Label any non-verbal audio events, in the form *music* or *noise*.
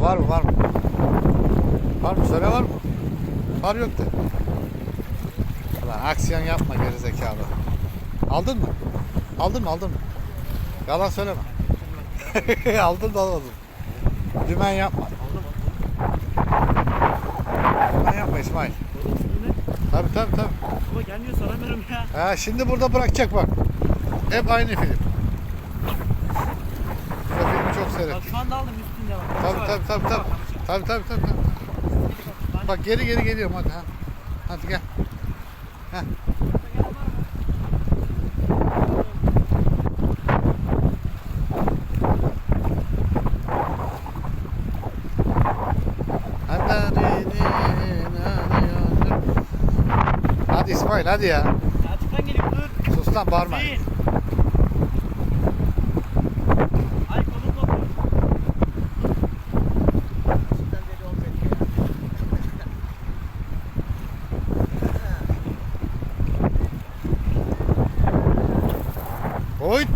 Ha var mı var mı? Var mı? Söyle var mı? Var yok de. Ulan aksiyon yapma gerizekalı. Aldın mı? Aldın mı aldın mı? Yalan söyleme. *laughs* aldın da almadın. Dümen yapma. Dümen yapma İsmail. Tabi tabi tabi. Baba gelmiyor saramıyorum ya. Ha şimdi burada bırakacak bak. Hep aynı film. Bak seyret. anda aldım üstünde bak. Tabi tabi tabi tabi. Tabi tabi tabi. tabi. Bak geri geri geliyorum hadi ha. Hadi gel. Heh. Hadi İsmail hadi ya. Açıktan geliyor dur. Sus lan bağırma. Değil. Ой